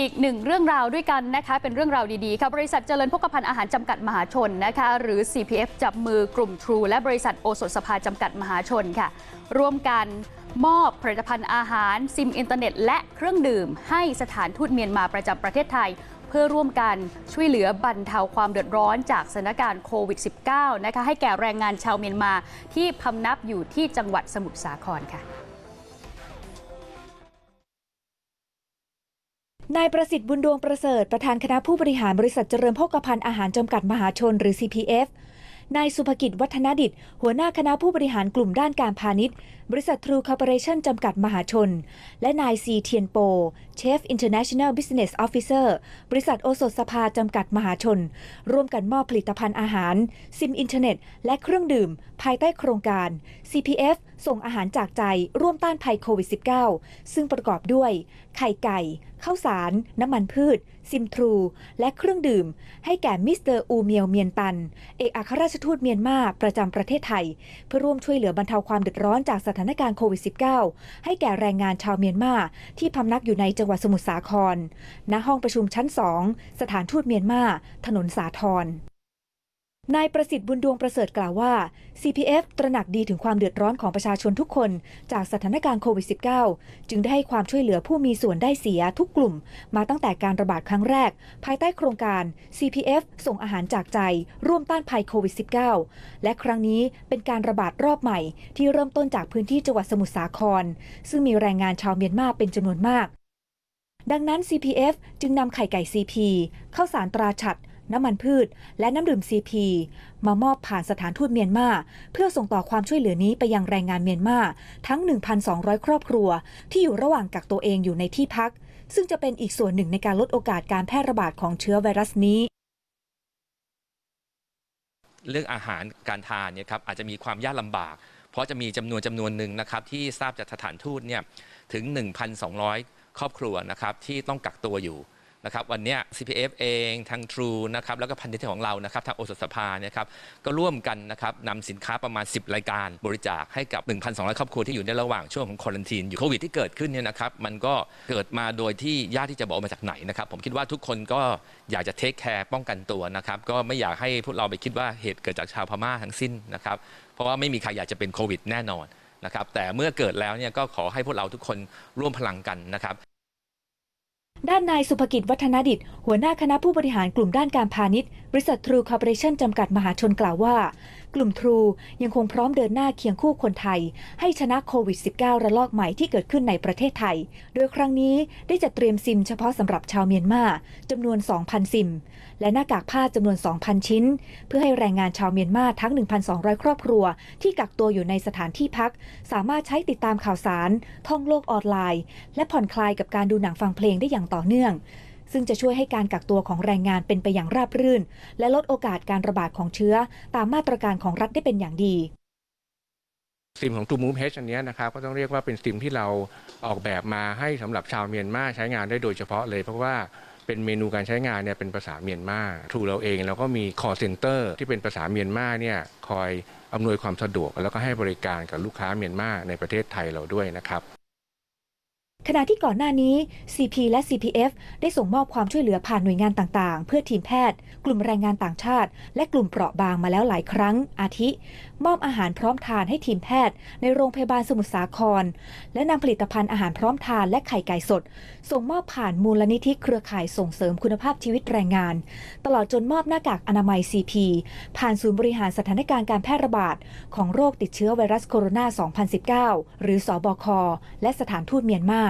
อีกหนึ่งเรื่องราวด้วยกันนะคะเป็นเรื่องราวดีๆค่ะบริษัทเจริญพกพันธ์อาหารจำกัดมหาชนนะคะหรือ CPF จับมือกลุ่ม True และบริษัทโอสถสภาจำกัดมหาชนค่ะ ร่วมกันมอบผลิตภัณฑ์อาหาร ซิมอินเทอร์เน็ต และเครื่องดื่ม ให้สถานทูตเมียนมาประจำประเทศไทย เพื่อร่วมกันช่วยเหลือบรรเทาความเดือดร้อนจากสถานการณ์โควิด -19 นะคะให้แก่แรงงานชาวเมียนมาที่พำนักอยู่ที่จังหวัดสมุทรสาครค่ะ นายประสิทธิ์บุญดวงประเสริฐประธานคณะผู้บริหารบริษัทเจริญโภคภัณฑ์อาหารจำกัดมหาชนหรือ CPF นายสุภกิจวัฒนดิต หัวหน้าคณะผู้บริหารกลุ่มด้านการพาณิชย์ บริษัททรูคอร์ปอเรชั่นจำกัดมหาชน และนายซีเทียนโปเชฟ International Business Officer บริษัทโอสถสภาจำกัดมหาชน ร่วมกันมอบผลิตภัณฑ์อาหาร ซิมอินเทอร์เน็ต และเครื่องดื่ม ภายใต้โครงการ CPF ส่งอาหารจากใจ ร่วมต้านภัยโควิด -19 ซึ่งประกอบด้วย ไข่ไก่ข้าวสาร น้ำมันพืช ซิมทรู และเครื่องดื่ม ให้แก่มิสเตอร์อูเมียวเมียนตัน เอกอัครราชทูตเมียนมาประจำประเทศไทย เพื่อร่วมช่วยเหลือบรรเทาความเดือดร้อนจากสถานการณ์โควิด -19 ให้แก่แรงงานชาวเมียนมาที่พำนักอยู่ในจังหวัดสมุทรสาคร ณ ห้องประชุมชั้น 2 สถานทูตเมียนมา ถนนสาทร นายประสิทธิ์บุญดวงประเสริฐกล่าวว่า CPF ตระหนักดีถึงความเดือดร้อนของประชาชนทุกคน จากสถานการณ์โควิด -19 จึงได้ให้ความช่วยเหลือผู้มีส่วนได้เสียทุกกลุ่ม มาตั้งแต่การระบาดครั้งแรก ภายใต้โครงการ CPF ส่งอาหารจากใจ ร่วมต้านภัยโควิด -19 และครั้งนี้เป็นการระบาดรอบใหม่ ที่เริ่มต้นจากพื้นที่จังหวัดสมุทรสาคร ซึ่งมีแรงงานชาวเมียนมาเป็นจำนวนมากดังนั้น CPF จึงนำไข่ไก่ CP เข้าสารตราฉัด น้ำมันพืช และน้ำดื่ม CP มามอบผ่านสถานทูตเมียนมาเพื่อส่งต่อความช่วยเหลือนี้ไปยังแรงงานเมียนมาทั้ง 1,200 ครอบครัว ที่อยู่ระหว่างกักตัวเองอยู่ในที่พัก ซึ่งจะเป็นอีกส่วนหนึ่งในการลดโอกาสการแพร่ระบาดของเชื้อไวรัสนี้เรื่องอาหารการทานเนี่ยครับอาจจะมีความยากลำบาก เพราะจะมีจำนวนจำนวนหนึ่งนะครับที่ทราบจากสถานทูตเนี่ยถึง 1,200 ครอบครัวนะครับที่ต้องกักตัวอยู่ นะครับวันนี้ CPF เองทาง True นะครับแล้วก็พันธมิตรของเรานะครับทางโอสถสภาเนี่ยครับก็ร่วมกันนะครับนำสินค้าประมาณ 10 รายการบริจาคให้กับ 1,200 ครอบครัวที่อยู่ในระหว่างช่วงของควอลันทีนอยู่โควิดที่เกิดขึ้นเนี่ยนะครับมันก็เกิดมาโดยที่ยากที่จะบอกมาจากไหนนะครับผมคิดว่าทุกคนก็อยากจะเทคแคร์ป้องกันตัวนะครับก็ไม่อยากให้พวกเราไปคิดว่าเหตุเกิดจากชาวพม่าทั้งสิ้นนะครับเพราะว่าไม่มีใครอยากจะเป็นโควิดแน่นอนนะครับแต่เมื่อเกิดแล้วเนี่ยก็ขอให้พวกเราทุกคนร่วมพลังกันนะครับ ด้านนายสุภกิจวัฒนดิต หัวหน้าคณะผู้บริหารกลุ่มด้านการพาณิชย์ บริษัททรูคอร์ปอเรชั่นจำกัดมหาชนกล่าวว่า กลุ่มทรูยังคงพร้อมเดินหน้าเคียงคู่คนไทย ให้ชนะโควิด -19 ระลอกใหม่ที่เกิดขึ้นในประเทศไทย โดยครั้งนี้ได้จัดเตรียมซิมเฉพาะสำหรับชาวเมียนมาจำนวน 2,000 ซิม และหน้ากากผ้าจำนวน 2,000 ชิ้น เพื่อให้แรงงานชาวเมียนมาทั้ง 1,200 ครอบครัว ที่กักตัวอยู่ในสถานที่พัก สามารถใช้ติดตามข่าวสาร ท่องโลกออนไลน์ และผ่อนคลายกับการดูหนังฟังเพลงได้อย่างต่อเนื่อง ซึ่งจะช่วยให้การกักตัวของแรงงานเป็นไปอย่างราบรื่น และลดโอกาสการระบาดของเชื้อ ตามมาตรการของรัฐได้เป็นอย่างดีซิมของ True Move H อันนี้นะครับก็ต้องเรียกว่าเป็นซิมที่เราออกแบบมาให้สำหรับชาวเมียนมาใช้งานได้โดยเฉพาะเลย เพราะว่าเป็นเมนูการใช้งานเนี่ยเป็นภาษาเมียนมาทูเราเองเราก็มี call center ที่เป็นภาษาเมียนมาเนี่ยคอยอำนวยความสะดวก แล้วก็ให้บริการกับลูกค้าเมียนมาในประเทศไทยเราด้วยนะครับ ขณะที่ก่อนหน้านี้ CP และ CPF ได้ส่งมอบความช่วยเหลือผ่านหน่วยงานต่างๆ เพื่อทีมแพทย์ กลุ่มแรงงานต่างชาติ และกลุ่มเปราะบางมาแล้วหลายครั้ง อาทิ มอบอาหารพร้อมทานให้ทีมแพทย์ ในโรงพยาบาลสมุทรสาคร และนำผลิตภัณฑ์อาหารพร้อมทานและไข่ไก่สด ส่งมอบผ่านมูลนิธิเครือข่ายส่งเสริมคุณภาพชีวิตแรงงาน ตลอดจนมอบหน้ากากอนามัย CP ผ่านศูนย์บริหารสถานการณ์การแพร่ระบาดของโรคติดเชื้อไวรัสโคโรนา 2019 หรือสอบคและสถานทูตเมียนมา